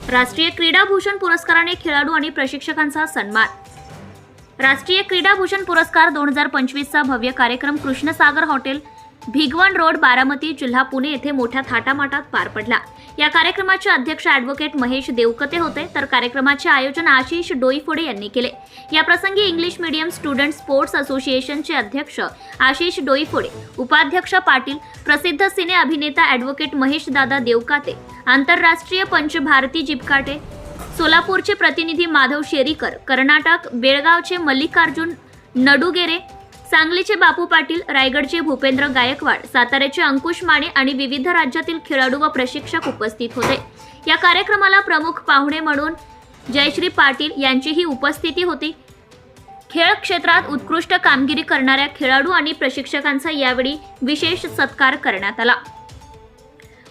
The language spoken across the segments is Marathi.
राष्ट्रीय क्रीडा भूषण पुरस्काराने खेळाडू आणि प्रशिक्षकांचा सन्मान. राष्ट्रीय क्रीडा भूषण पुरस्कार दोन हजार पंचवीसचा भव्य कार्यक्रम कृष्णसागर हॉटेल भिगवण रोड बारामती जिल्हा पुणे येथे मोठ्या थाटामाटात पार पडला. या कार्यक्रमाचे अध्यक्ष ॲडव्होकेट महेश देवकते होते. तर कार्यक्रमाचे आयोजन आशिष डोईफोडे यांनी केले. या प्रसंगी इंग्लिश मीडियम स्टुडंट स्पोर्ट्स असोसिएशनचे अध्यक्ष आशिष डोईफोडे उपाध्यक्ष पाटील प्रसिद्ध सिने अभिनेता ॲडव्होकेट महेश दादा देवकाते आंतरराष्ट्रीय पंच भारती जिपकाटे सोलापूरचे प्रतिनिधी माधव शेरीकर कर्नाटक बेळगावचे मल्लिकार्जुन नडुगेरे सांगलीचे बापू पाटील रायगडचे भूपेंद्र गायकवाड साताऱ्याचे अंकुश माने आणि विविध राज्यातील खेळाडू व प्रशिक्षक उपस्थित होते. या कार्यक्रमाला प्रमुख पाहुणे म्हणून जयश्री पाटील यांचीही उपस्थिती होती. खेळ क्षेत्रात उत्कृष्ट कामगिरी करणाऱ्या खेळाडू आणि प्रशिक्षकांचा यावेळी विशेष सत्कार करण्यात आला.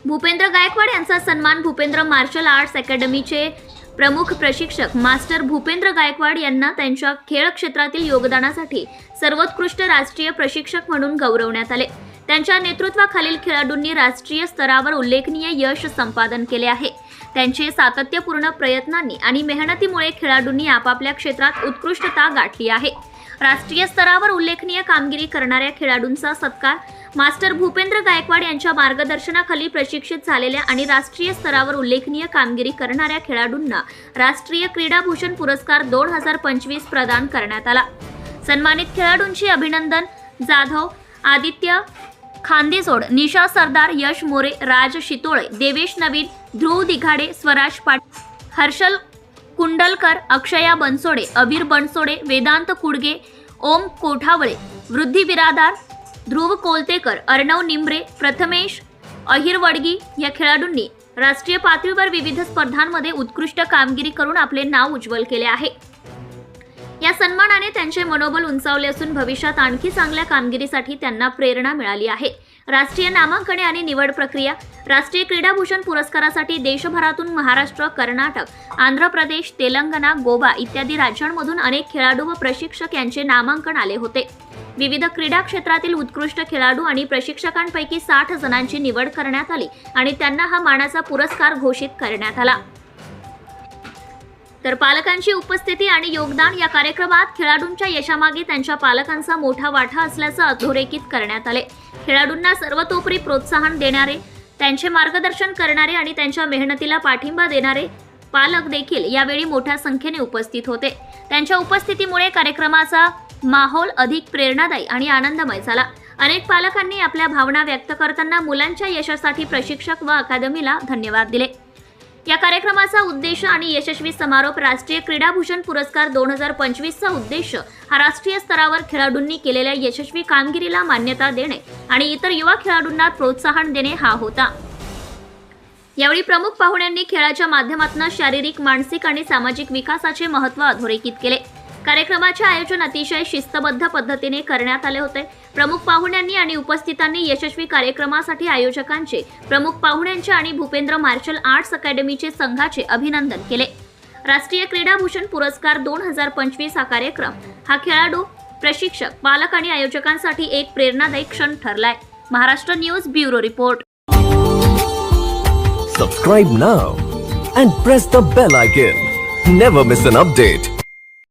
भूपेंद्र गायकवाड यांचा सन्मान भूपेंद्र मार्शल आर्ट्स अकॅडमीचे प्रमुख प्रशिक्षक मास्टर भूपेंद्र गायकवाड यांना त्यांच्या खेळ क्षेत्रातील योगदानासाठी सर्वोत्कृष्ट राष्ट्रीय प्रशिक्षक म्हणून गौरवण्यात आले. त्यांच्या नेतृत्वाखालील खेळाडूंनी राष्ट्रीय स्तरावर उल्लेखनीय यश संपादन केले आहे. त्यांचे सातत्यपूर्ण प्रयत्नांनी आणि मेहनतीमुळे खेळाडूंनी आपापल्या क्षेत्रात उत्कृष्टता गाठली आहे. राष्ट्रीय स्तरावर उल्लेखनीय कामगिरी करणाऱ्या खेळाडूंचा सत्कार. मास्टर भूपेंद्र गायकवाड यांच्या मार्गदर्शनाखाली प्रशिक्षित झालेल्या आणि राष्ट्रीय स्तरावर उल्लेखनीय कामगिरी करणाऱ्या खेळाडूंना राष्ट्रीय क्रीडा भूषण पुरस्कार दोन हजार पंचवीस प्रदान करण्यात आला. सन्मानित खेळाडूंची अभिनंदन जाधव आदित्य खांदेजोड निशा सरदार यश मोरे राज शितोळे देवेश नवीन ध्रुव दिघाडे स्वराज पाट हर्षल कुंडलकर अक्षया बनसोडे अबीर बनसोडे वेदांत कुडगे ओम कोठावळे वृद्धी बिरादार ध्रुव कोलतेकर अर्णव निंबरे प्रथमेश अहिर वडगी या खेळाडूंनी राष्ट्रीय पातळीवर विविध स्पर्धांमध्ये उत्कृष्ट कामगिरी करून आपले नाव उज्ज्वल केले आहे. या सन्मानाने त्यांचे मनोबल उंचावले असून भविष्यात आणखी चांगल्या कामगिरीसाठी त्यांना प्रेरणा मिळाली आहे. राष्ट्रीय नामांकने आणि निवड प्रक्रिया राष्ट्रीय क्रीडाभूषण पुरस्कारासाठी देशभरातून महाराष्ट्र कर्नाटक आंध्र प्रदेश तेलंगणा गोवा इत्यादी राज्यांमधून अनेक खेळाडू व प्रशिक्षक यांचे नामांकन आले होते. विविध क्रीडा क्षेत्रातील उत्कृष्ट खेळाडू आणि प्रशिक्षकांपैकी साठ जणांची निवड करण्यात आली आणि त्यांना हा मानाचा पुरस्कार घोषित करण्यात आला. तर पालकांची उपस्थिती आणि योगदान या कार्यक्रमात खेळाडूंच्या यशामागे त्यांच्या पालकांचा मोठा वाटा असल्याचं अधोरेखित करण्यात आले. खेळाडूंना सर्वतोपरी प्रोत्साहन देणारे त्यांचे मार्गदर्शन करणारे आणि त्यांच्या मेहनतीला पाठिंबा देणारे पालक देखील यावेळी मोठ्या संख्येने उपस्थित होते. त्यांच्या उपस्थितीमुळे कार्यक्रमाचा माहोल अधिक प्रेरणादायी आणि आनंदमय झाला. अनेक पालकांनी आपल्या भावना व्यक्त करताना मुलांच्या यशासाठी प्रशिक्षक व अकादमीला धन्यवाद दिले. या कार्यक्रमाचा उद्देश आणि यशस्वी समारोप राष्ट्रीय क्रीडाभूषण पुरस्कार दोन हजार पंचवीसचा उद्देश हा राष्ट्रीय स्तरावर खेळाडूंनी केलेल्या यशस्वी कामगिरीला मान्यता देणे आणि इतर युवा खेळाडूंना प्रोत्साहन देणे हा होता. यावेळी प्रमुख पाहुण्यांनी खेळाच्या माध्यमातून शारीरिक मानसिक आणि सामाजिक विकासाचे महत्त्व अधोरेखित केले. कार्यक्रमाचे आयोजन अतिशय शिस्तबद्ध पद्धतीने करण्यात आले होते. प्रमुख पाहुण्यांनी आणि उपस्थितांनी यशस्वी कार्यक्रमासाठी आयोजकांचे प्रमुख पाहुण्यांचे आणि भूपेंद्र मार्शल आर्ट्स अकॅडमीचे संघाचे अभिनंदन केले. राष्ट्रीय क्रीडाभूषण पुरस्कार दोन हजार पंचवीस हा कार्यक्रम हा खेळाडू प्रशिक्षक पालक आणि आयोजकांसाठी एक प्रेरणादायी क्षण ठरलाय. Maharashtra news bureau report. Subscribe now and press the bell icon never miss an update